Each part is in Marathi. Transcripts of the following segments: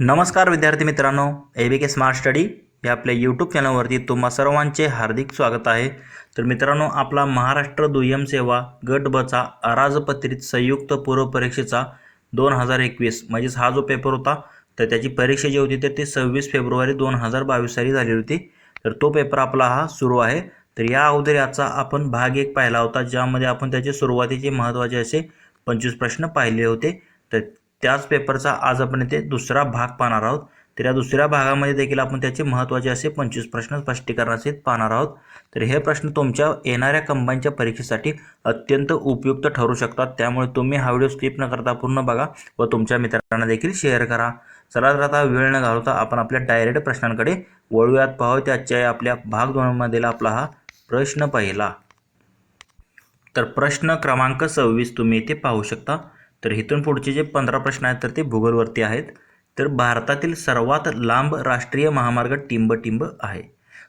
नमस्कार विद्यार्थी मित्रांनो ए बी के स्मार्ट स्टडी या आपल्या यूट्यूब चॅनलवरती तुम्हा सर्वांचे हार्दिक स्वागत आहे. तर मित्रांनो आपला महाराष्ट्र दुय्यम सेवा गट बचा अराजपत्रित संयुक्त पूर्व परीक्षेचा दोन हजार एकवीस म्हणजेच हा जो पेपर होता तर त्याची परीक्षा जी होती तर ती सव्वीस फेब्रुवारी दोन हजार बावीस साली झाली होती. तर तो पेपर आपला हा सुरू आहे. तर या अगोदर याचा आपण भाग एक पाहिला होता ज्यामध्ये आपण त्याचे सुरुवातीचे महत्त्वाचे असे पंचवीस प्रश्न पाहिले होते. तर त्याच पेपरचा आज आपण इथे दुसरा भाग पाहणार आहोत. तर या दुसऱ्या भागामध्ये देखील आपण त्याचे महत्त्वाचे असे पंचवीस प्रश्न स्पष्टीकरणासहित पाहणार आहोत. तर हे प्रश्न तुमच्या येणाऱ्या कंबाईनच्या परीक्षेसाठी अत्यंत उपयुक्त ठरू शकतात. त्यामुळे तुम्ही हा व्हिडिओ स्किप न करता पूर्ण बघा व तुमच्या मित्रांना देखील शेअर करा. चला तर आता वेळ न घालवता आपण आपल्या डायरेक्ट प्रश्नांकडे वळूयात. पाहू त्याच्या आपल्या भाग दोनमधील आपला हा प्रश्न पहिला. तर प्रश्न क्रमांक सव्वीस तुम्ही इथे पाहू शकता. तर इथून पुढचे जे पंधरा प्रश्न आहेत तर ते भूगोलवरती आहेत. तर भारतातील सर्वात लांब राष्ट्रीय महामार्ग टिंब आहे.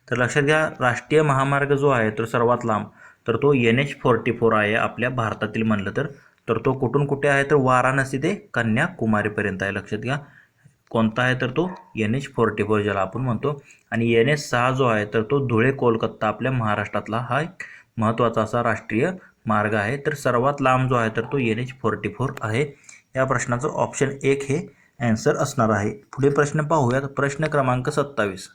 तर लक्षात घ्या राष्ट्रीय महामार्ग जो आहे तो सर्वात लांब. तर तो एन एच फोर्टी फोर आहे आपल्या भारतातील म्हणलं तर. तर तो कुठून कुठे आहे तर वाराणसी ते कन्याकुमारीपर्यंत आहे. लक्षात घ्या कोणता आहे तर तो एन एच फोर्टी फोर ज्याला आपण म्हणतो. आणि एन एच सहा जो आहे तर तो धुळे कोलकाता आपल्या महाराष्ट्रातला हा एक महत्त्वाचा असा राष्ट्रीय मार्ग आहे. तर सर्वात लांब जो आहे तर तो एन एच फोर्टी फोर आहे. या प्रश्नाचं ऑप्शन एक हे ॲन्सर असणार आहे. पुढे प्रश्न पाहूयात. प्रश्न क्रमांक सत्तावीस.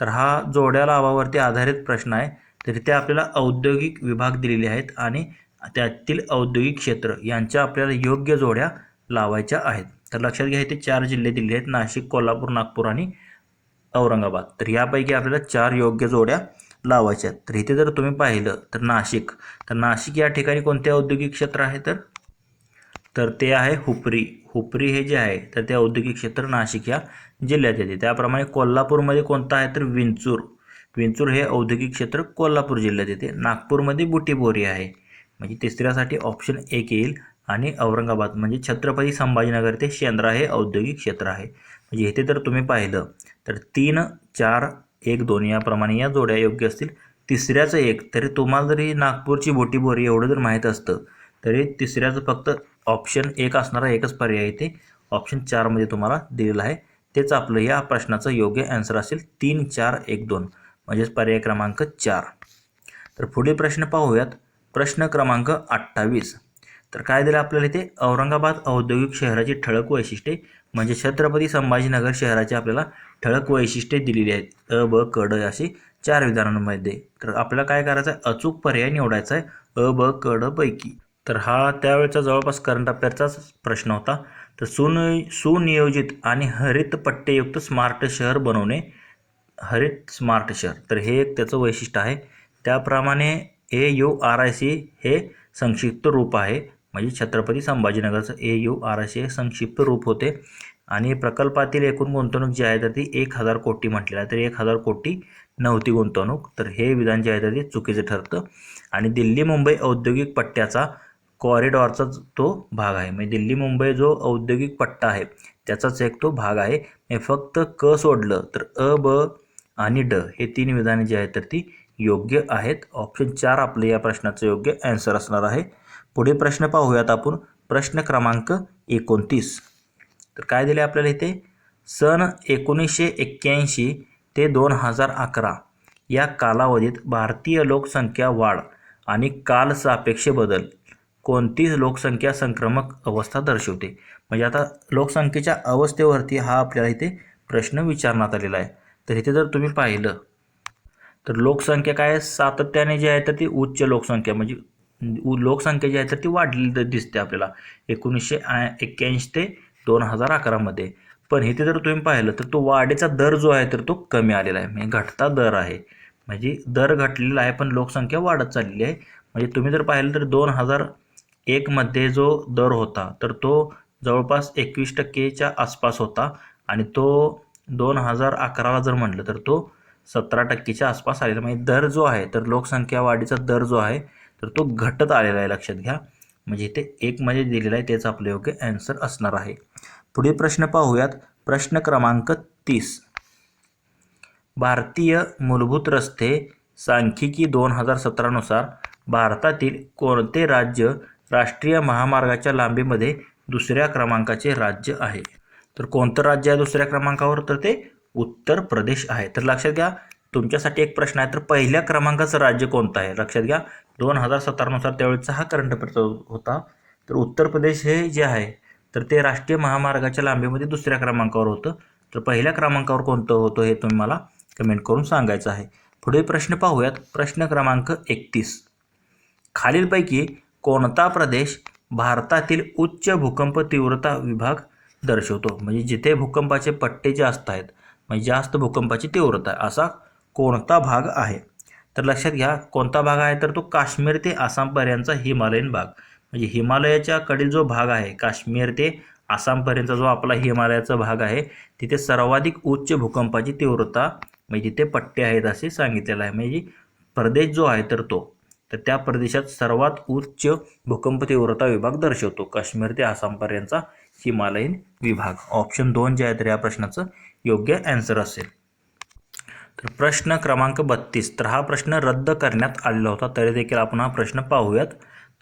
तर हा जोड्या लाभावरती आधारित प्रश्न आहे. तर इथे आपल्याला औद्योगिक विभाग दिलेले आहेत आणि त्यातील औद्योगिक क्षेत्र यांच्या आपल्याला योग्य जोड्या लावायच्या आहेत. तर लक्षात घ्या इथे चार जिल्हे दिले आहेत. नाशिक कोल्हापूर नागपूर आणि औरंगाबाद. तर यापैकी आपल्याला चार योग्य जोड्या लावायच्या आहेत तर इथे जर तुम्ही पाहिलं तर नाशिक. तर नाशिक या ठिकाणी कोणते औद्योगिक क्षेत्र आहे तर? तर ते आहे हुपरी. हुपरी हे जे आहे तर ते औद्योगिक क्षेत्र नाशिक या जिल्ह्यात येते. त्याप्रमाणे कोल्हापूरमध्ये कोणतं आहे तर? विंचूर. विंचूर हे औद्योगिक क्षेत्र कोल्हापूर जिल्ह्यात येते. नागपूरमध्ये बुटीबोरी आहे. म्हणजे तिसऱ्यासाठी ऑप्शन एक येईल आणि औरंगाबाद म्हणजे छत्रपती संभाजीनगर ते शेंद्रा हे औद्योगिक क्षेत्र आहे. म्हणजे इथे जर तुम्ही पाहिलं तर तीन चार एक दोन याप्रमाणे या जोड्या योग्य असतील. तिसऱ्याचं एक तरी तुम्हाला जरी नागपूरची बोटीबोरी एवढं जर माहीत असतं तरी तिसऱ्याचं फक्त ऑप्शन एक असणारा एकच पर्याय इथे. ऑप्शन चारमध्ये तुम्हाला दिलेला आहे. तेच आपलं या प्रश्नाचं योग्य ॲन्सर असेल तीन चार एक दोन. म्हणजेच पर्याय क्रमांक चार. तर पुढील प्रश्न पाहूयात. प्रश्न क्रमांक अठ्ठावीस. तर काय दिलं आपल्याला इथे? औरंगाबाद औद्योगिक शहराची ठळक वैशिष्ट्ये. म्हणजे छत्रपती संभाजीनगर शहराची आपल्याला ठळक वैशिष्ट्ये दिलेली आहेत. अ ब क ड अशी चार विधानांमध्ये. तर आपल्याला काय करायचं आहे अचूक पर्याय निवडायचा आहे अ ब क ड पैकी. तर हा त्यावेळेचा जवळपास करंट अफेअरचाच प्रश्न होता. तर सुन सुनियोजित आणि हरित पट्टेयुक्त स्मार्ट शहर बनवणे. हरित स्मार्ट शहर. तर हे एक त्याचं वैशिष्ट्य आहे. त्याप्रमाणे A U R I C हे संक्षिप्त रूप आहे. म्हणजे छत्रपती संभाजीनगरचं ए यू आर एस हे संक्षिप्त रूप होते. आणि प्रकल्पातील एकूण गुंतवणूक जी आहे तर ती एक हजार कोटी म्हटलेलं आहे. तर एक हजार कोटी नव्हती गुंतवणूक. तर हे विधान जे आहे तर ते चुकीचं ठरतं. आणि दिल्ली मुंबई औद्योगिक पट्ट्याचा कॉरिडॉरचा तो भाग आहे. म्हणजे दिल्ली मुंबई जो औद्योगिक पट्टा आहे त्याचाच एक तो भाग आहे. हे फक्त क सोडलं तर अ ब आणि ड हे तीन विधाने जी आहेत तर ती योग्य आहेत. ऑप्शन चार आपलं या प्रश्नाचं योग्य ॲन्सर असणार आहे. पुढे प्रश्न पाहूयात आपण. प्रश्न क्रमांक एकोणतीस. तर काय दिले आपल्याला इथे? सन एकोणीसशे एक्क्याऐंशी ते दोन हजार अकरा. या कालावधीत भारतीय लोकसंख्या वाढ आणि काल सापेक्ष बदल कोणती लोकसंख्या संक्रमक अवस्था दर्शवते. म्हणजे आता लोकसंख्येच्या अवस्थेवरती हा आपल्याला इथे प्रश्न विचारण्यात आलेला आहे. तर इथे जर तुम्ही पाहिलं तर लोकसंख्या काय आहे? सातत्याने जी आहे तर ती उच्च लोकसंख्या म्हणजे लोकसंख्या जी आहे तर ती वाढलेली द- दिसते आपल्याला. एकोणीसशे एक्क्याऐंशी ते दोन हजार अकरामध्ये. पण इथे जर तुम्ही पाहिलं तर तो वाढीचा दर जो आहे तर तो कमी आलेला आहे. म्हणजे घटता दर आहे. म्हणजे दर घटलेला आहे पण लोकसंख्या वाढत चाललेली आहे. म्हणजे तुम्ही जर पाहिलं तर दोन हजार एकमध्ये जो दर होता तर तो जवळपास एकवीस टक्केच्या आसपास होता. आणि तो दोन हजार अकराला जर म्हटलं तर तो सतरा टक्केच्या आसपास आलेला म्हणजे दर जो आहे तर लोकसंख्या वाढीचा दर जो आहे तर तो घटत आलेला आहे लक्षात घ्या. म्हणजे इथे एक मध्ये दिलेला आहे तेच आपलं योग्य ॲन्सर असणार आहे. पुढील प्रश्न पाहूयात. प्रश्न क्रमांक तीस. भारतीय मूलभूत रस्ते सांख्यिकी दोन हजार सतरानुसार भारतातील कोणते राज्य राष्ट्रीय महामार्गाच्या लांबीमध्ये दुसऱ्या क्रमांकाचे राज्य आहे? तर कोणतं राज्य आहे दुसऱ्या क्रमांकावर? तर ते उत्तर प्रदेश आहे. तर लक्षात घ्या तुमच्यासाठी एक प्रश्न आहे तर पहिल्या क्रमांकाचं राज्य कोणतं आहे? लक्षात घ्या दोन हजार सतरानुसार त्यावेळेचा हा करंट अफेअरचा होता. तर उत्तर प्रदेश हे जे आहे तर ते राष्ट्रीय महामार्गाच्या लांबीमध्ये दुसऱ्या क्रमांकावर होतं. तर पहिल्या क्रमांकावर कोणतं होतं हे तुम्ही मला कमेंट करून सांगायचं आहे. पुढे प्रश्न पाहूयात. प्रश्न क्रमांक एकतीस. खालीलपैकी कोणता प्रदेश भारतातील उच्च भूकंप तीव्रता विभाग दर्शवतो? म्हणजे जिथे भूकंपाचे पट्टे जास्त आहेत म्हणजे जास्त भूकंपाची तीव्रता आहे असा कोणता भाग आहे? तर लक्षात घ्या कोणता भाग आहे? तर तो काश्मीर ते आसामपर्यंतचा हिमालयीन भाग. म्हणजे हिमालयाच्या कडील जो भाग आहे काश्मीर ते आसामपर्यंतचा जो आपला हिमालयाचा भाग आहे तिथे सर्वाधिक उच्च भूकंपाची तीव्रता म्हणजे तिथे पट्टे आहेत असे सांगितलेलं आहे. म्हणजे प्रदेश जो आहे तर तो. तर त्या प्रदेशात सर्वात उच्च भूकंप तीव्रता विभाग दर्शवतो काश्मीर ते आसामपर्यंतचा हिमालयीन विभाग. ऑप्शन दोन जे आहे तर या प्रश्नाचं योग्य ॲन्सर असेल. प्रश्न क्रमांक बत्तीस. तर हा प्रश्न रद्द करण्यात आलेला होता. तरी देखील आपण हा प्रश्न पाहूयात.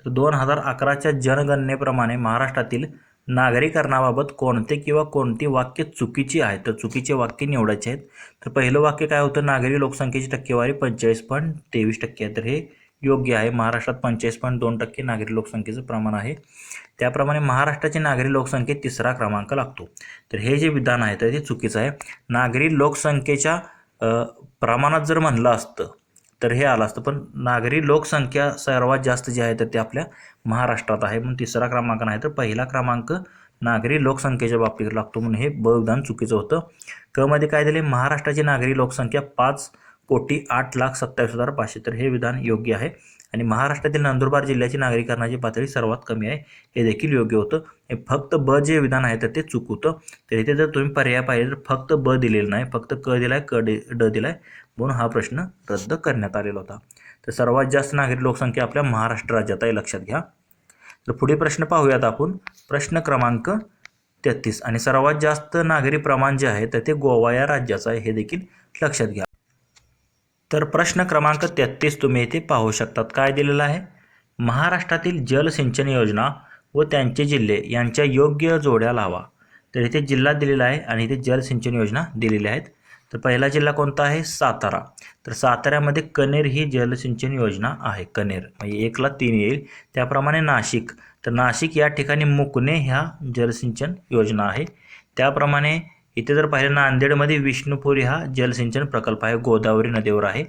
तर दोन हजार अकराच्या जनगणनेप्रमाणे महाराष्ट्रातील नागरीकरणाबाबत कोणते किंवा कोणती वाक्य चुकीची आहेत तर चुकीचे वाक्य निवडायचे आहेत. तर पहिलं वाक्य काय होतं? नागरी लोकसंख्येची टक्केवारी पंचेचाळीस पॉईंट तेवीस टक्के आहे. तर हे योग्य आहे. महाराष्ट्रात पंचेचाळीस पॉईंट दोन टक्के नागरी लोकसंख्येचं प्रमाण आहे. त्याप्रमाणे महाराष्ट्राची नागरी लोकसंख्येत तिसरा क्रमांक लागतो. तर हे जे विधान आहे तर ते चुकीचं आहे. नागरी लोकसंख्येच्या प्रमाणात जर म्हणलं असतं तर हे आलं असतं. पण नागरी लोकसंख्या सर्वात जास्त जी आहे तर ते आपल्या महाराष्ट्रात आहे. म्हणून तिसरा क्रमांक नाही तर पहिला क्रमांक नागरी लोकसंख्येच्या बाबतीत लागतो. म्हणून हे ब चुकीचं होतं. क मध्ये काय दिले? महाराष्ट्राची नागरी लोकसंख्या पाच कोटी आठ लाख सत्तावीस हजार पाचशे. तर हे विधान योग्य आहे. आणि महाराष्ट्रातील नंदुरबार जिल्ह्याची नागरीकरणाची पातळी सर्वात कमी आहे. हे देखील योग्य होतं. हे फक्त ब जे विधान आहे तर ते चुकवतं तर इथे जर तुम्ही पर्याय पाहिजे तर फक्त ब दिलेलं नाही फक्त क दिलाय क ड ड दिलाय म्हणून हा प्रश्न रद्द करण्यात आलेला होता. तर सर्वात जास्त नागरी लोकसंख्या आपल्या महाराष्ट्र राज्यात आहे लक्षात घ्या. तर पुढे प्रश्न पाहूयात आपण. प्रश्न क्रमांक तेहतीस. आणि सर्वात जास्त नागरी प्रमाण जे आहे तर ते गोवा या राज्याचं आहे हे देखील लक्षात घ्या. तर प्रश्न क्रमांक तेहतीस तुम्ही इथे पाहू शकतात. काय दिलेलं आहे? महाराष्ट्रातील जलसिंचन योजना व त्यांचे जिल्हे यांच्या योग्य जोड्या लावा. तर इथे जिल्हा दिलेला आहे आणि इथे जलसिंचन योजना दिलेल्या आहेत. तर पहिला जिल्हा कोणता आहे? सातारा. तर साताऱ्यामध्ये कनेर ही जलसिंचन योजना आहे. कनेर. म्हणजे एकला तीन येईल. त्याप्रमाणे नाशिक. तर नाशिक या ठिकाणी मुकणे ह्या जलसिंचन योजना आहे. त्याप्रमाणे इथे जर पाहिलं नांदेडमध्ये विष्णुपुरी हा जलसिंचन प्रकल्प आहे गोदावरी नदीवर आहे.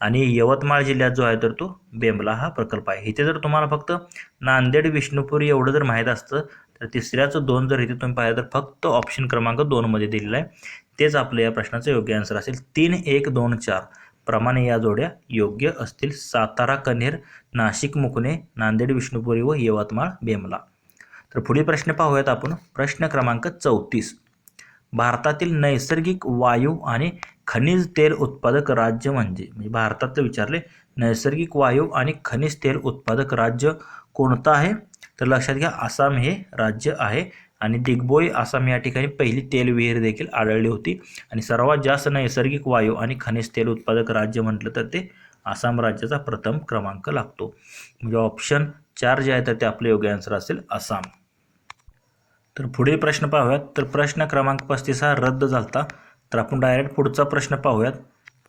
आणि यवतमाळ जिल्ह्यात जो आहे तर तो बेंबला हा प्रकल्प आहे. इथे जर तुम्हाला फक्त नांदेड विष्णुपुरी एवढं जर माहीत असतं तर तिसऱ्याचं दोन जर इथे तुम्ही पाहिलं तर फक्त ऑप्शन क्रमांक दोनमध्ये दिलेला आहे. तेच आपलं या प्रश्नाचं योग्य आन्सर असेल. तीन एक दोन चार. प्रमाणे या जोड्या योग्य असतील. सातारा कन्हेर नाशिक मुकणे नांदेड विष्णुपुरी व यवतमाळ बेमला तर पुढील प्रश्न पाहूयात आपण. प्रश्न क्रमांक चौतीस. भारतातील नैसर्गिक वायू आणि खनिज तेल उत्पादक राज्य म्हणजे म्हणजे भारतातलं विचारले नैसर्गिक वायू आणि खनिज तेल उत्पादक राज्य कोणतं आहे? तर लक्षात घ्या आसाम हे राज्य आहे आणि दिग्बोई आसाम या ठिकाणी पहिली तेल विहीर देखील आढळली होती. आणि सर्वात जास्त नैसर्गिक वायू आणि खनिज तेल उत्पादक राज्य म्हटलं तर ते आसाम राज्याचा प्रथम क्रमांक लागतो. म्हणजे ऑप्शन चार जे आहे तर ते आपलं योग्य आन्सर असेल आसाम. तर पुढील प्रश्न पाहूयात. तर प्रश्न क्रमांक पस्तीस हा रद्द झालता. तर आपण डायरेक्ट पुढचा प्रश्न पाहूयात.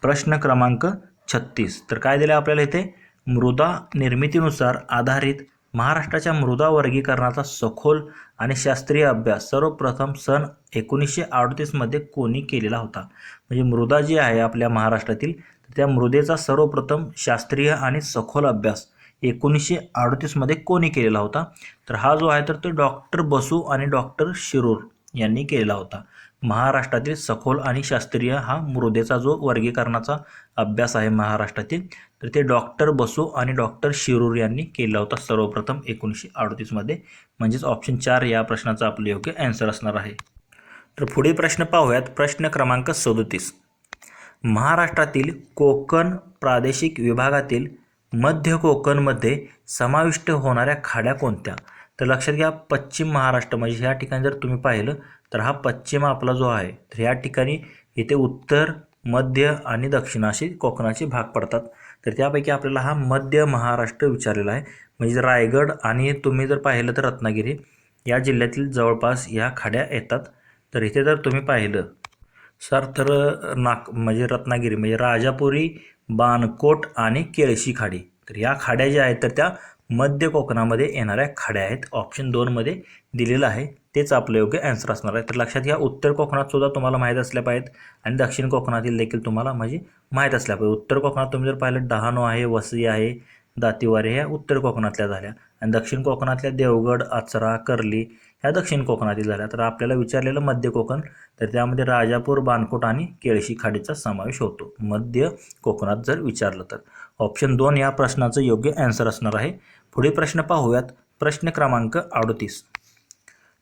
प्रश्न क्रमांक छत्तीस. तर काय दिलं आपल्याला इथे? मृदा निर्मितीनुसार आधारित महाराष्ट्राच्या मृदा वर्गीकरणाचा सखोल आणि शास्त्रीय अभ्यास सर्वप्रथम सन एकोणीसशे अडतीसमध्ये कोणी केलेला होता? म्हणजे मृदा जी आहे आपल्या महाराष्ट्रातील त्या मृदेचा सर्वप्रथम शास्त्रीय आणि सखोल अभ्यास एकोणीसशे अडतीसमध्ये कोणी केलेला होता? तर हा जो आहे तर तो डॉक्टर बसू आणि डॉक्टर शिरूर यांनी केलेला होता. महाराष्ट्रातील सखोल आणि शास्त्रीय हा मृदेचा जो वर्गीकरणाचा अभ्यास आहे महाराष्ट्रातील तर ते डॉक्टर बसू आणि डॉक्टर शिरूर यांनी केला होता सर्वप्रथम एकोणीसशे अडतीसमध्ये म्हणजेच ऑप्शन चार या प्रश्नाचा आपलं योग्य ॲन्सर असणार आहे. तर पुढील प्रश्न पाहूयात. प्रश्न क्रमांक सदोतीस. महाराष्ट्रातील कोकण प्रादेशिक विभागातील मध्य कोकणमध्ये समाविष्ट होणाऱ्या खाड्या कोणत्या? तर लक्षात घ्या पश्चिम महाराष्ट्र म्हणजे ह्या ठिकाणी जर तुम्ही पाहिलं तर हा पश्चिम आपला जो आहे तर ह्या ठिकाणी इथे उत्तर मध्य आणि दक्षिण असे कोकणाचे भाग पडतात. तर त्यापैकी आपल्याला हा मध्य महाराष्ट्र विचारलेला आहे. म्हणजे रायगड आणि तुम्ही जर पाहिलं तर रत्नागिरी या जिल्ह्यातील जवळपास ह्या खाड्या येतात. तर इथे जर तुम्ही पाहिलं सर तर नाग म्हणजे रत्नागिरी म्हणजे राजापुरी बाणकोट आणि केळशी खाडी. तर या खाड्या ज्या आहेत तर त्या मध्य कोकणामध्ये येणाऱ्या खाड्या आहेत. ऑप्शन दोनमध्ये दिलेलं आहे. तेच आपलं योग्य ॲन्सर असणार आहे. तर लक्षात घ्या उत्तर कोकणात सुद्धा तुम्हाला माहीत असल्या पाहिजेत आणि दक्षिण कोकणातील देखील तुम्हाला म्हणजे माहीत असल्या पाहिजे उत्तर कोकणात तुम्ही जर पाहिलं डहाणू आहे वसई आहे दातीवारे ह्या उत्तर कोकणातल्या झाल्या. आणि दक्षिण कोकणातल्या देवगड आचरा कर्ली ह्या दक्षिण कोकणातील झाल्या. तर आपल्याला विचारलेलं मध्य कोकण तर त्यामध्ये राजापूर बाणकोट आणि केळशी खाडीचा समावेश होतो. मध्य कोकणात जर विचारलं तर. ऑप्शन दोन या प्रश्नाचं योग्य ॲन्सर असणार आहे. पुढे प्रश्न पाहूयात. प्रश्न क्रमांक अडतीस.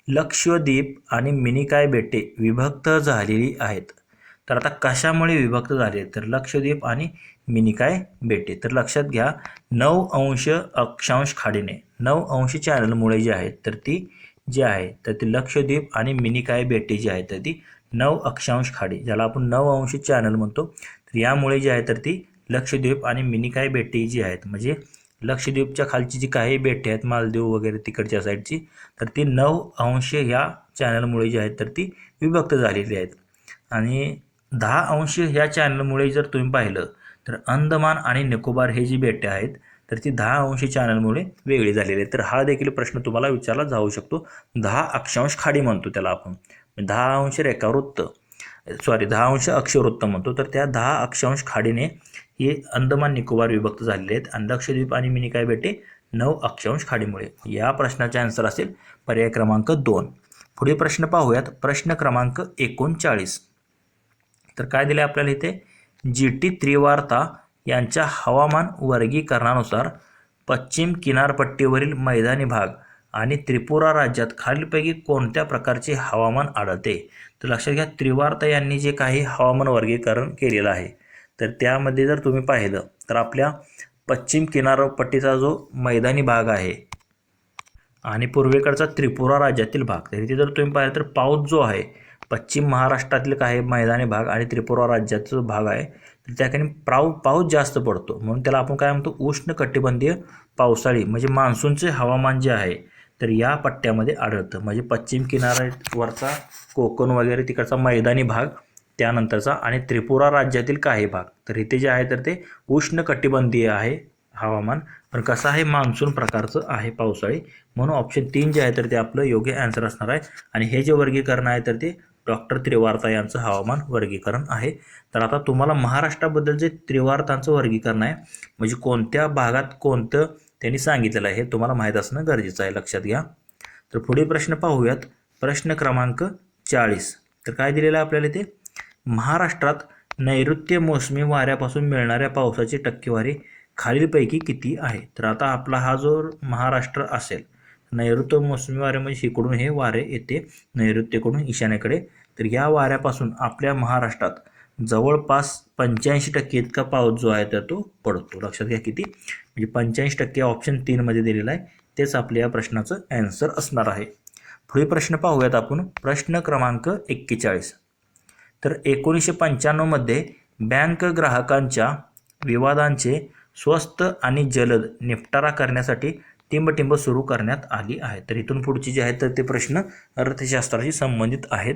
लक्षद्वीप आणि मिनिकाय बेटे विभक्त झालेली आहेत. तर आता कशामुळे विभक्त झाले? तर लक्षद्वीप आणि मिनिकाय बेटे. तर लक्षात घ्या. नऊ अंश अक्षांश खाडीने नऊ अंश चॅनलमुळे जे आहेत तर ती जी आहे तर ती लक्षद्वीप आणि मिनिकाय बेटे जी आहे तर ती नऊ अक्षांश खाडी ज्याला आपण नऊ अंश चॅनल म्हणतो. तर यामुळे जी आहे तर ती लक्षद्वीप आणि मिनिकाय बेटे जी आहेत म्हणजे लक्षद्वीपच्या खालची जी काही बेटे आहेत मालदीव वगैरे तिकडच्या साईडची तर ती नऊ अंश ह्या चॅनलमुळे जी आहेत तर ती विभक्त झालेली आहेत. आणि दहा अंश ह्या चॅनलमुळे जर तुम्ही पाहिलं तर अंदमान आणि निकोबार हे जी बेटे आहेत तर ती दहा अंश चॅनलमुळे वेगळी झालेली आहे. तर हा देखील प्रश्न तुम्हाला विचारला जाऊ शकतो. दहा अक्षांश खाडी म्हणतो त्याला आपण. म्हणजे दहा अंश रेखावृत्त सॉरी दहा अंश अक्षवृत्त म्हणतो. तर त्या दहा अक्षांश खाडीने हे अंदमान निकोबार विभक्त झालेले आहेत. आणि लक्षद्वीप आणि मिनिकाय बेटे नऊ अक्षांश खाडीमुळे. या प्रश्नाचे आन्सर असेल पर्याय क्रमांक दोन. पुढे प्रश्न पाहूयात. प्रश्न क्रमांक एकोणचाळीस. तर काय दिले आपल्याला इथे? जी टी त्रिवार्ता यांच्या हवामान वर्गीकरणानुसार पश्चिम किनारपट्टीवरील मैदानी भाग आणि त्रिपुरा राज्यात खालीलपैकी कोणत्या प्रकारचे हवामान आढळते? तर लक्षात घ्या त्रिवार्ता यांनी जे काही हवामान वर्गीकरण केलेलं आहे तर त्यामध्ये जर तुम्ही पाहिलं तर आपल्या पश्चिम किनारपट्टीचा जो मैदानी भाग आहे आणि पूर्वेकडचा त्रिपुरा राज्यातील भाग तर इथे जर तुम्ही पाहिलं तर पाऊस जो आहे पश्चिम महाराष्ट्रातील काही मैदानी भाग आणि त्रिपुरा राज्याचा जो भाग आहे त्या ठिकाणी पाऊ पाऊस जास्त पडतो. म्हणून त्याला आपण काय म्हणतो? उष्ण कटिबंधीय पावसाळी म्हणजे मान्सूनचे हवामान जे आहे तर या पट्ट्यामध्ये आढळतं. म्हणजे पश्चिम किनाऱ्यावरचा कोकण वगैरे तिकडचा मैदानी भाग त्यानंतरचा आणि त्रिपुरा राज्यातील काही भाग. तर इथे जे आहे तर ते उष्ण कटिबंधीय आहे हवामान. पण कसं आहे? मान्सून प्रकारचं आहे पावसाळी. म्हणून ऑप्शन तीन जे आहे तर ते आपलं योग्य अँसर असणार आहे. आणि हे जे वर्गीकरण आहे तर ते डॉक्टर त्रिवार्ता यांचं हवामान वर्गीकरण आहे. तर आता तुम्हाला महाराष्ट्राबद्दल जे त्रिवार्तांचं वर्गीकरण आहे म्हणजे कोणत्या भागात कोणतं त्यांनी सांगितलेलं आहे हे तुम्हाला माहीत असणं गरजेचं आहे. लक्षात घ्या. तर पुढील प्रश्न पाहूयात. प्रश्न क्रमांक चाळीस. तर काय दिलेलं आहे आपल्याला इथे? महाराष्ट्रात नैऋत्य मोसमी वाऱ्यापासून मिळणाऱ्या पावसाची टक्केवारी खालीलपैकी किती आहे? तर आता आपला हा जो महाराष्ट्र असेल नैऋत्य मोसमी वारे म्हणजे इकडून हे वारे येते. नैऋत्यकडून ईशान्येकडे तर या वाऱ्यापासून आपल्या महाराष्ट्रात जवळपास पंच्याऐंशी टक्के इतका पाऊस जो आहे तर तो पडतो. लक्षात घ्या किती? म्हणजे पंच्याऐंशी टक्के ऑप्शन तीनमध्ये दिलेला आहे. तेच आपल्या या प्रश्नाचं ॲन्सर असणार आहे. पुढे प्रश्न पाहूयात आपण. प्रश्न क्रमांक एक्केचाळीस. तर एकोणीसशे पंच्याण्णवमध्ये बँक ग्राहकांच्या विवादांचे स्वस्त आणि जलद निपटारा करण्यासाठी टिंबटिंब सुरू करण्यात आली आहे. तर इथून पुढची जे आहेत तर ते प्रश्न अर्थशास्त्राशी संबंधित आहेत.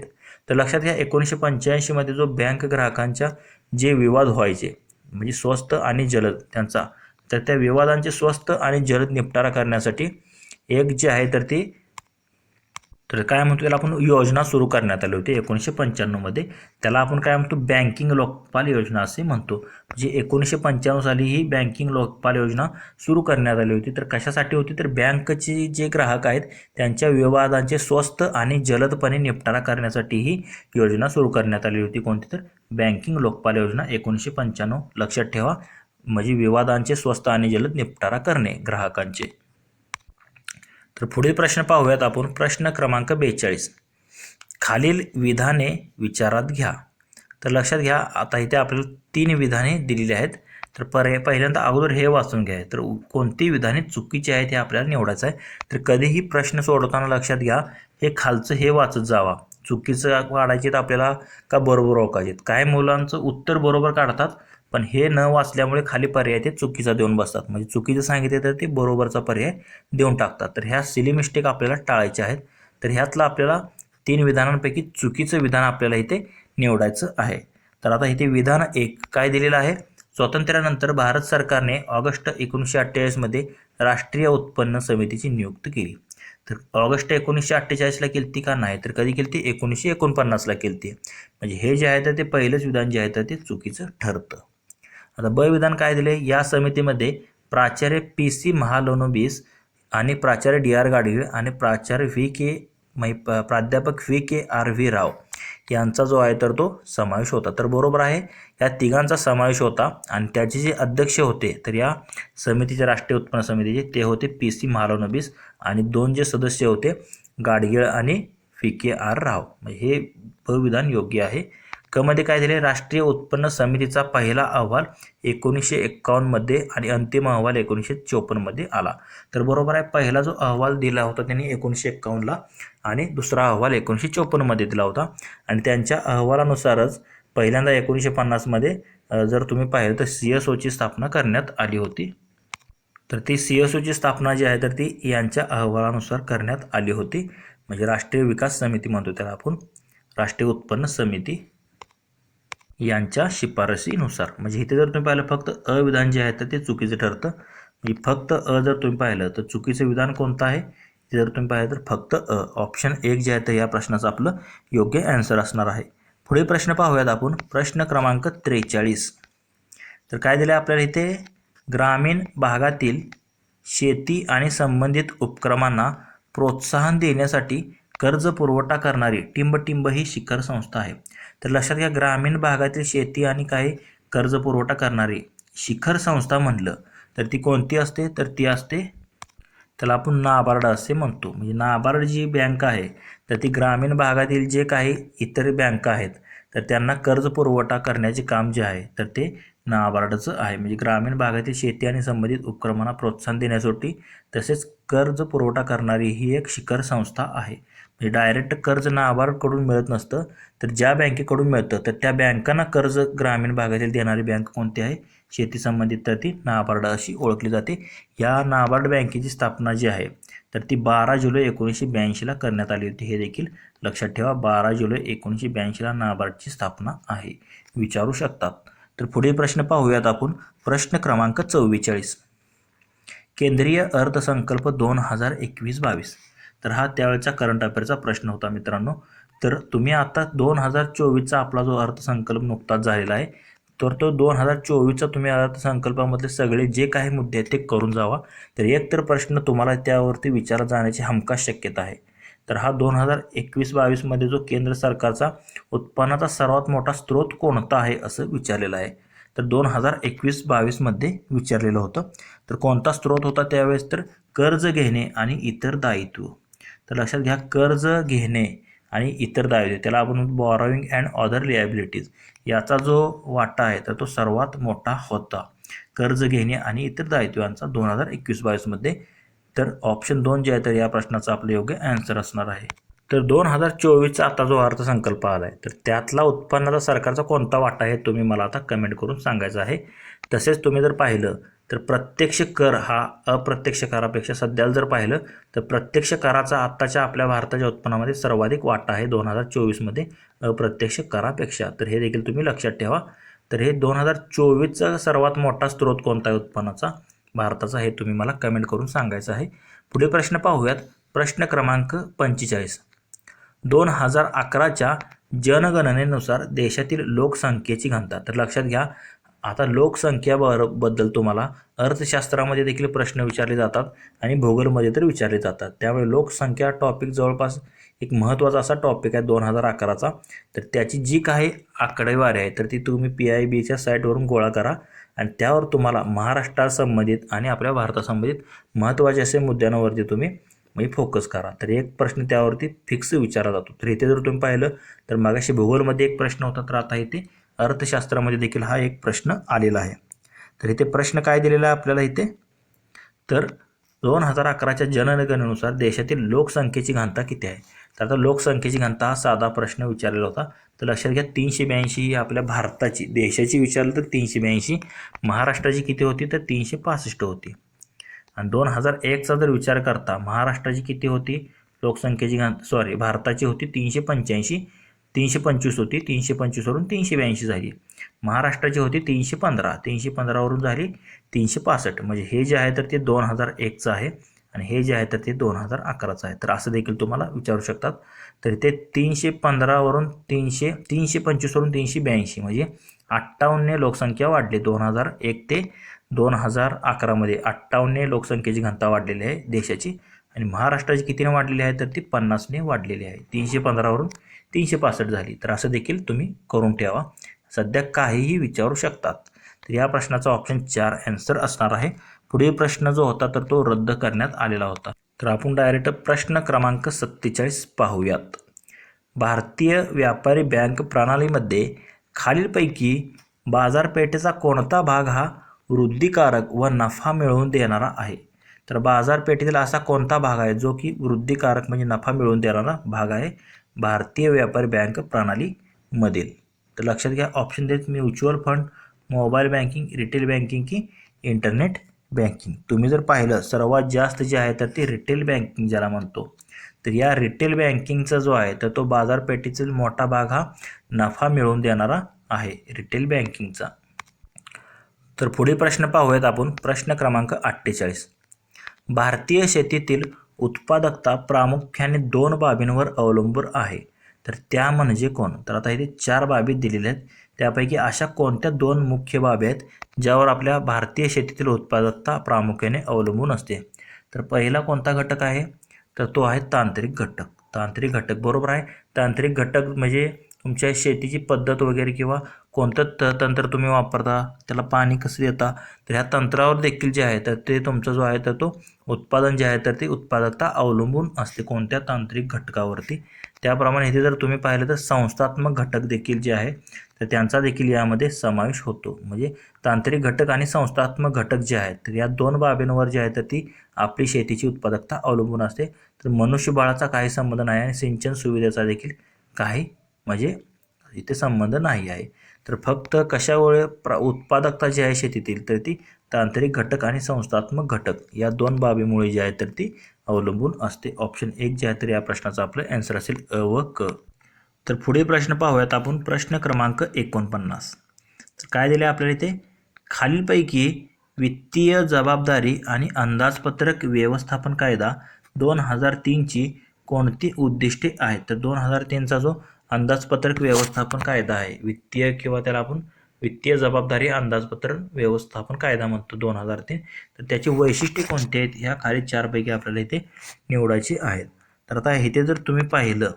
तर लक्षात घ्या एकोणीसशे पंच्याऐंशीमध्ये जो बँक ग्राहकांच्या जे विवाद व्हायचे म्हणजे स्वस्त आणि जलद त्यांचा तर त्या विवादांचे स्वस्त आणि जलद निपटारा करण्यासाठी एक जे आहे तर ती तर काय म्हणतो त्याला आपण योजना सुरू करण्यात आली होती एकोणीसशे पंच्याण्णवमध्ये त्याला आपण काय म्हणतो बँकिंग लोकपाल योजना असे म्हणतो. म्हणजे एकोणीसशे पंच्याण्णव साली ही बँकिंग लोकपाल योजना सुरू करण्यात आली होती. तर कशासाठी होती? तर बँकचे जे ग्राहक आहेत त्यांच्या विवादांचे स्वस्त आणि जलदपणे निपटारा करण्यासाठी ही योजना सुरू करण्यात आली होती. कोणती? तर बँकिंग लोकपाल योजना एकोणीसशे पंच्याण्णव. लक्षात ठेवा म्हणजे विवादांचे स्वस्त आणि जलद निपटारा करणे ग्राहकांचे. तर पुढील प्रश्न पाहूयात आपण. प्रश्न क्रमांक बेचाळीस. खालील विधाने विचारात घ्या. तर लक्षात घ्या आता इथे आपल्याला तीन विधाने दिलेली आहेत. तर पर्याय पहिल्यांदा अगोदर हे वाचून घ्या. तर कोणती विधाने चुकीची आहेत हे आपल्याला निवडायचं आहे. तर कधीही प्रश्न सोडवताना लक्षात घ्या हे खालचं हे वाचत जावा. चुकीचं काढायचे तर आपल्याला का बरोबर ओळखायचे? काय मुलांचं उत्तर बरोबर काढतात? पण हे न वाचल्यामुळे खाली पर्याय ते चुकीचा देऊन बसतात. म्हणजे चुकीचं सांगितले तर ते बरोबरचा पर्याय देऊन टाकतात. तर ह्या सिली मिस्टेक आपल्याला टाळायच्या आहेत. तर ह्यातलं आपल्याला तीन विधानांपैकी चुकीचं विधान आपल्याला इथे निवडायचं आहे. तर आता इथे विधान एक काय दिलेलं आहे? स्वातंत्र्यानंतर भारत सरकारने ऑगस्ट एकोणीसशे अठ्ठेचाळीसमध्ये राष्ट्रीय उत्पन्न समितीची नियुक्ती केली. तर ऑगस्ट एकोणीसशे अठ्ठेचाळीसला केली ती का नाही? तर कधी केली ती एकोणीसशे एकोणपन्नासला केली ती म्हणजे हे जे आहे तर ते पहिलंच विधान जे आहे तर ते चुकीचं ठरतं. आता ब विधान काय दिले? या समितीमध्ये प्राचार्य पी सी महालोनोबीस आणि प्राचार्य डी आर गाडगीळ आणि प्राचार्य व्ही के मै प्राध्यापक V K R V Rao यांचा जो आहे तर तो समावेश होता. तर बरोबर आहे या तिघांचा समावेश होता आणि त्याचे जे अध्यक्ष होते तर या समितीचे राष्ट्रीय उत्पन्न समितीचे ते होते पी सी महालोनबीस आणि दोन जे सदस्य होते गाडगीळ आणि व्ही के आर राव. म्हणजे हे भविधान योग्य आहे. कमध्ये काय झाले? राष्ट्रीय उत्पन्न समितीचा पहिला अहवाल एकोणीसशे एक्कावन्नमध्ये आणि अंतिम अहवाल एकोणीसशे चोपन्नमध्ये आला. तर बरोबर आहे पहिला जो अहवाल दिला होता त्यांनी एकोणीसशे एक्कावन्नला आणि दुसरा अहवाल एकोणीसशे चोपन्नमध्ये दिला होता. आणि त्यांच्या अहवालानुसारच पहिल्यांदा एकोणीसशे पन्नासमध्ये जर तुम्ही पाहिलं तर सी एस ओची स्थापना करण्यात आली होती. तर ती सी एस ओची स्थापना जी आहे तर ती यांच्या अहवालानुसार करण्यात आली होती. म्हणजे राष्ट्रीय विकास समिती म्हणतो त्याला आपण. राष्ट्रीय उत्पन्न समिती. यांच्या शिफारसीनुसार म्हणजे इथे जर तुम्ही पाहिलं फक्त अविधान जे आहे तर ते चुकीचं ठरतं. म्हणजे फक्त अ जर तुम्ही पाहिलं तर चुकीचं विधान कोणतं आहे? ते जर तुम्ही पाहिलं तर फक्त अ. ऑप्शन एक जे आहे तर या प्रश्नाचं आपलं योग्य ॲन्सर असणार आहे. पुढे प्रश्न पाहूयात आपण. प्रश्न क्रमांक त्रेचाळीस. तर काय दिलं आपल्याला इथे? ग्रामीण भागातील शेती आणि संबंधित उपक्रमांना प्रोत्साहन देण्यासाठी कर्ज पुरवठा करणारी टिंबटिंब ही शिखर संस्था आहे. तर लक्षात घ्या ग्रामीण भागातील शेती आणि काही कर्ज पुरवठा करणारी शिखर संस्था म्हटलं तर ती कोणती असते? तर ती असते त्याला आपण नाबार्ड असे म्हणतो. म्हणजे नाबार्ड जी बँक आहे तर ती ग्रामीण भागातील जे काही इतर बँका आहेत तर त्यांना कर्ज पुरवठा करण्याचे काम जे आहे तर ते नाबार्डचं आहे. म्हणजे ग्रामीण भागातील शेती आणि संबंधित उपक्रमांना प्रोत्साहन देण्यासाठी तसेच कर्ज पुरवठा करणारी ही एक शिखर संस्था आहे. म्हणजे डायरेक्ट कर्ज नाबार्डकडून मिळत नसतं. तर ज्या बँकेकडून मिळतं तर त्या बँकांना कर्ज ग्रामीण भागातील देणारी बँक कोणती आहे? शेती संबंधित तर ती नाबार्ड अशी ओळखली जाते. या नाबार्ड बँकेची स्थापना जी आहे तर ती बारा जुलै एकोणीसशे ब्याऐंशीला करण्यात आली होती. हे देखील लक्षात ठेवा बारा जुलै एकोणीसशे ब्याऐंशीला नाबार्डची स्थापना आहे. विचारू शकतात. तर पुढील प्रश्न पाहूयात आपण. प्रश्न क्रमांक चव्वेचाळीस. केंद्रीय अर्थसंकल्प दोन हजार एकवीस बावीस. तर हा त्यावेळेचा करंट अफेअरचा प्रश्न होता मित्रांनो. तर तुम्ही आता दोन हजार चोवीसचा आपला जो अर्थसंकल्प नुकताच झालेला आहे तर तो दोन हजार चोवीसचा तुम्ही अर्थसंकल्पामधले सगळे जे काही मुद्दे आहेत ते करून जावा. तर एक तर प्रश्न तुम्हाला त्यावरती विचारला जाण्याची हमखास शक्यता आहे. तर हा दोन हजार एकवीस बावीसमध्ये जो केंद्र सरकारचा उत्पन्नाचा सर्वात मोठा स्रोत कोणता आहे असं विचारलेलं आहे. तर दोन हजार एकवीस बावीसमध्ये विचारलेलं होतं. तर कोणता स्रोत होता त्यावेळेस? तर कर्ज घेणे आणि इतर दायित्व. तर लक्षात घ्या कर्ज घेणे आणि इतर दायित्व त्याला आपण बॉरोविंग अँड अदर लिॲबिलिटीज याचा जो वाटा आहे तर तो सर्वात मोठा होता. कर्ज घेणे आणि इतर दायित्वांचा दोन हजार एकवीस बावीसमध्ये तर ऑप्शन दोन जे आहे तर या प्रश्नाचं आपलं योग्य ॲन्सर असणार आहे. तर दोन हजार चोवीसचा आता जो अर्थसंकल्प आला आहे तर त्यातला उत्पन्नाचा सरकारचा कोणता वाटा आहे तुम्ही मला आता कमेंट करून सांगायचं आहे. तसेच तुम्ही जर पाहिलं तर प्रत्यक्ष कर हा अप्रत्यक्ष करापेक्षा सध्याला जर पाहिलं तर प्रत्यक्ष कराचा आत्ताच्या आपल्या भारताच्या उत्पन्नामध्ये सर्वाधिक वाटा आहे दोन हजार चोवीसमध्ये अप्रत्यक्ष करापेक्षा. तर हे देखील तुम्ही लक्षात ठेवा. तर हे दोन हजार चोवीसचा सर्वात मोठा स्रोत कोणता आहे उत्पन्नाचा? भारताचा हे तुम्ही मला कमेंट करून सांगायचं आहे. पुढे प्रश्न पाहूयात. प्रश्न क्रमांक पंचेचाळीस. दोन हजार अकराच्या जनगणनेनुसार देशातील लोकसंख्येची घनता. तर लक्षात घ्या आता लोकसंख्या बद्दल तुम्हाला अर्थशास्त्रामध्ये देखील प्रश्न विचारले जातात आणि भूगोलमध्ये तर विचारले जातात. त्यामुळे लोकसंख्या टॉपिक जवळपास एक महत्त्वाचा असा टॉपिक आहे दोन हजार अकराचा तर त्याची जी काही आकडेवारी आहे तर ती तुम्ही पी आय बीच्या साईटवरून गोळा करा आणि त्यावर तुम्हाला महाराष्ट्रासंबंधित आणि आपल्या भारतासंबंधित महत्त्वाचे असे मुद्द्यांवरती तुम्ही म्हणजे फोकस करा. तर एक प्रश्न त्यावरती फिक्स विचारला जातो. तर इथे जर तुम्ही पाहिलं तर मागाशी भूगोलमध्ये एक प्रश्न होता तर आता इथे अर्थशास्त्रामध्ये देखील हा एक प्रश्न आलेला आहे. तर इथे प्रश्न काय दिलेला आहे आपल्याला इथे? तर दोन हजार अकराच्या जनगणनेनुसार देशातील लोकसंख्येची घनता किती आहे? तर आता लोकसंख्येची घनता हा साधा प्रश्न विचारलेला होता. तर लक्षात घ्या तीनशे ब्याऐंशी ही आपल्या भारताची देशाची विचारलं तर तीनशे ब्याऐंशी महाराष्ट्राची किती होती? तर तीनशे पासष्ट होती. आणि दोन हजार एकचा जर विचार करता महाराष्ट्राची किती होती? लोकसंख्येची घन सॉरी भारताची होती तीनशे पंच्याऐंशी तीनशे पंचवीस होती तीनशे पंचवीसवरून तीनशे ब्याऐंशी झाली. महाराष्ट्राची होती तीनशे पंधरा तीनशे पंधरावरून झाली तीनशे पासष्ट. म्हणजे हे जे आहे तर ते दोन हजार एकचं आहे. आणि हे जे आहे तर ते दोन हजार अकराचं आहे. तर असं देखील तुम्हाला विचारू शकतात. तर ते तीनशे पंधरावरून तीनशे तीनशे पंचवीसवरून तीनशे ब्याऐंशी म्हणजे अठ्ठावन्न लोकसंख्या वाढली. दोन हजार एक ते दोन हजार अकरामध्ये अठ्ठावन्न लोकसंख्येची घनता वाढलेली आहे देशाची. आणि महाराष्ट्राची कितीने वाढलेली आहे तर ती पन्नासने वाढलेली आहे. तीनशे पंधरावरून तीनशे पासष्ट झाली. तर असं देखील तुम्ही करून ठेवा. सध्या काहीही विचारू शकतात. तर या प्रश्नाचा ऑप्शन चार ॲन्सर असणार आहे. पुढील प्रश्न जो होता तर तो रद्द करण्यात आलेला होता. तर आपण डायरेक्ट प्रश्न क्रमांक सत्तेचाळीस पाहूयात. भारतीय व्यापारी बँक प्रणालीमध्ये खालीलपैकी बाजारपेठेचा कोणता भाग हा वृद्धिकारक व नफा मिळवून देणारा आहे? तर बाजारपेठेतील असा कोणता भाग आहे जो की वृद्धिकारक म्हणजे नफा मिळवून देणारा भाग आहे? भारतीय व्यापारी बँक प्रणालीमधील. तर लक्षात घ्या ऑप्शन देत mutual fund mobile banking retail banking की इंटरनेट बँकिंग तुम्ही जर पाहिलं सर्वात जास्त जे आहे तर ते रिटेल बँकिंग ज्याला म्हणतो. तर या रिटेल बँकिंगचा जो आहे तर तो बाजारपेठेतील मोठा भाग हा नफा मिळवून देणारा आहे रिटेल बँकिंगचा तर पुढील प्रश्न पाहूयात आपण. प्रश्न क्रमांक अठ्ठेचाळीस. भारतीय शेतीतील उत्पादकता प्रामुख्याने दोन बाबींवर अवलंबून आहे. तर त्या म्हणजे कोण? तर आता इथे चार बाबी दिलेल्या आहेत. त्यापैकी अशा कोणत्या दोन मुख्य बाबी आहेत ज्यावर आपल्या भारतीय शेतीतील उत्पादकता प्रामुख्याने अवलंबून असते? तर पहिला कोणता घटक आहे? तर तो आहे तांत्रिक घटक. तांत्रिक घटक बरोबर आहे. तांत्रिक घटक म्हणजे तुमच्या शेतीची पद्धत वगैरे किंवा कोणतं त तंत्र तुम्ही वापरता त्याला पाणी कसं देता तर ह्या तंत्रावर देखील जे आहे तर ते तुमचा जो आहे तर तो उत्पादन जे आहे तर ते उत्पादकता अवलंबून असते कोणत्या तांत्रिक घटकावरती. त्याप्रमाणे इथे जर तुम्ही पाहिलं तर संस्थात्मक घटक देखील जे आहे तर त्यांचा देखील यामध्ये समावेश होतो. म्हणजे तांत्रिक घटक आणि संस्थात्मक घटक जे आहेत तर या दोन बाबींवर जे आहे तर ती आपली शेतीची उत्पादकता अवलंबून असते. तर मनुष्यबळाचा काही संबंध नाही आणि सिंचन सुविधेचा देखील काही म्हणजे इथे संबंध नाही आहे. तर फक्त कशामुळे प्र उत्पादकता जी आहे शेतीतील तर ती तांत्रिक घटक आणि संस्थात्मक घटक या दोन बाबीमुळे जी आहे तर ती अवलंबून असते. ऑप्शन एक जे आहे तर या प्रश्नाचा आपलं ॲन्सर असेल अ व क. तर पुढील प्रश्न पाहूयात आपण प्रश्न क्रमांक एकोणपन्नास. तर काय दिले आपल्याला इथे? खालीलपैकी वित्तीय जबाबदारी आणि अंदाजपत्रक व्यवस्थापन कायदा दोन हजार तीनची कोणती उद्दिष्टे आहेत? तर दोन हजार तीनचा जो अंदाजपत्रक व्यवस्थापन कायदा आहे. वित्तीय किंवा त्याला आपण वित्तीय जबाबदारी अंदाजपत्रक व्यवस्थापन कायदा म्हणतो दोन हजार तीन तर त्याची वैशिष्ट्ये कोणती आहेत? ह्या खाली चारपैकी आपल्याला इथे निवडायची आहेत. तर आता इथे जर तुम्ही पाहिलं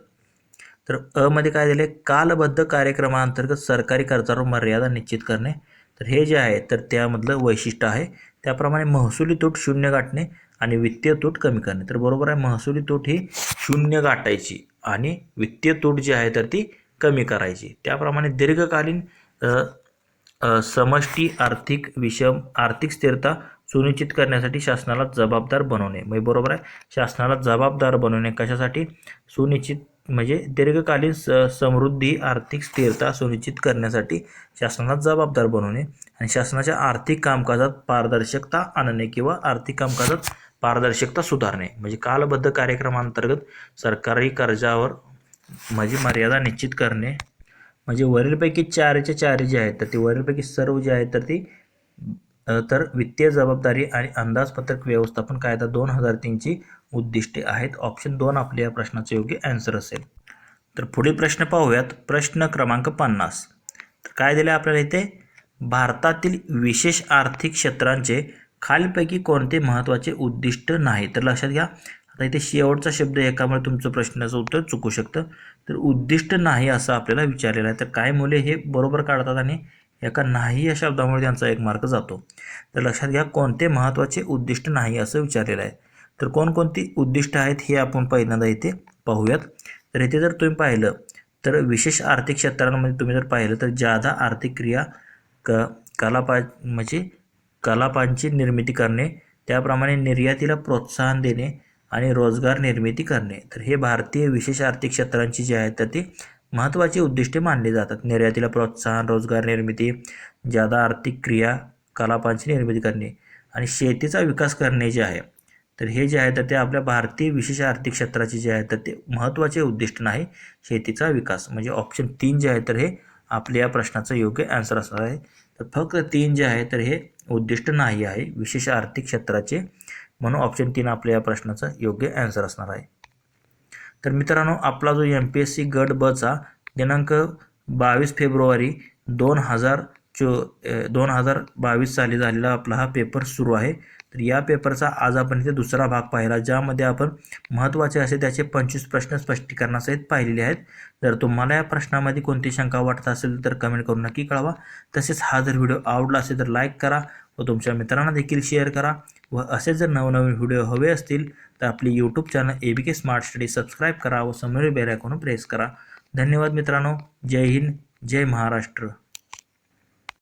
तर अ मध्ये काय दिले कालबद्ध कार्यक्रमाअंतर्गत सरकारी खर्चावर मर्यादा निश्चित करणे. तर हे जे आहे तर त्यामधलं वैशिष्ट्य आहे. त्याप्रमाणे महसुली तूट शून्य गाठणे आणि वित्तीय तूट कमी करणे. तर बरोबर आहे महसुली तूट ही शून्य गाठायची. आणि वित्तीय तूट जी आहे तर ती कमी करायची. त्याप्रमाणे दीर्घकालीन समष्टी आर्थिक विषम आर्थिक स्थिरता सुनिश्चित करण्यासाठी शासनाला जबाबदार बनवणे. म्हणजे बरोबर आहे. शासनाला जबाबदार बनवणे कशासाठी? सुनिश्चित म्हणजे दीर्घकालीन स समृद्धी आर्थिक स्थिरता सुनिश्चित करण्यासाठी शासनाला जबाबदार बनवणे आणि शासनाच्या आर्थिक कामकाजात पारदर्शकता आणणे किंवा आर्थिक कामकाजात पारदर्शकता सुधारणे. म्हणजे कालबद्ध कार्यक्रमांतर्गत सरकारी कर्जावर म्हणजे मर्यादा निश्चित करणे. म्हणजे वरीलपैकी चारच्या चार जे आहेत तर ती वरीलपैकी सर्व जे आहेत तर ती तर वित्तीय जबाबदारी आणि अंदाजपत्रक व्यवस्थापन कायदा दोन हजार तीनची उद्दिष्टे आहेत. ऑप्शन दोन आपल्या या प्रश्नाचं योग्य ॲन्सर असेल. तर पुढील प्रश्न पाहूयात. प्रश्न क्रमांक पन्नास. तर काय दिले आपल्याला इथे? भारतातील विशेष आर्थिक क्षेत्रांचे खालीलपैकी कोणते महत्त्वाचे उद्दिष्ट नाही? तर लक्षात घ्या. आता इथे शेवटचा शब्द एकामुळे तुमचं प्रश्नाचं उत्तर चुकू शकतं. तर उद्दिष्ट नाही असं आपल्याला विचारलेलं आहे. तर काय मुले हे बरोबर काढतात आणि एका नाही या शब्दामुळे त्यांचा एक मार्क जातो. तर लक्षात घ्या कोणते महत्त्वाचे उद्दिष्ट नाही असं विचारलेलं आहे. तर कोणकोणती उद्दिष्ट आहेत हे आपण पहिल्यांदा इथे पाहूयात. तर इथे जर तुम्ही पाहिलं तर विशेष आर्थिक क्षेत्रांमध्ये तुम्ही जर पाहिलं तर जादा आर्थिक क्रिया क कलापा म्हणजे कलापांची निर्मिती करणे त्याप्रमाणे निर्यातीला प्रोत्साहन देणे आणि रोजगार निर्मिती करणे. तर हे भारतीय विशेष आर्थिक क्षेत्रांची जी आहेत तर ती महत्त्वाची उद्दिष्टे मानली जातात. निर्यातीला प्रोत्साहन रोजगार निर्मिती जादा आर्थिक क्रिया कलापांची निर्मिती करणे आणि शेतीचा विकास करणे जे आहे तर हे जे आहे तर ते आपल्या भारतीय विशेष आर्थिक क्षेत्राचे जे आहे तर ते महत्त्वाचे उद्दिष्ट नाही शेतीचा विकास. म्हणजे ऑप्शन तीन जे आहे तर हे आपल्या या प्रश्नाचं योग्य आन्सर असणार आहे. तर फक्त तीन जे आहे तर हे उद्दिष्ट नाही आहे. विशेष आर्थिक क्षेत्राचे म्हणून ऑप्शन तीन आपल्या या प्रश्नाचा योग्य ॲन्सर असणार आहे. तर मित्रांनो आपला जो एम पी एस सी गट बचा दिनांक बावीस फेब्रुवारी दोन हजार चो दोन हजार बावीस साली झालेला आपला हा पेपर सुरू आहे. तर या पेपरचा आज आपण इथे दुसरा भाग पाहिला ज्यामध्ये आपण महत्त्वाचे असे त्याचे पंचवीस प्रश्न स्पष्टीकरणासहित पाहिलेले आहेत. जर तुम्हाला या प्रश्नामध्ये कोणती शंका वाटत असेल तर कमेंट करून नक्की कळवा. तसेच हा जर व्हिडिओ आवडला असेल तर लाईक करा व तुमच्या मित्रांना देखील शेअर करा व असे जर नवनवीन व्हिडिओ हवे असतील तर आपले YouTube channel A B K smart study subscribe करा व समोरील बेलायकॉन प्रेस करा. धन्यवाद मित्रांनो. जय हिंद. जय महाराष्ट्र.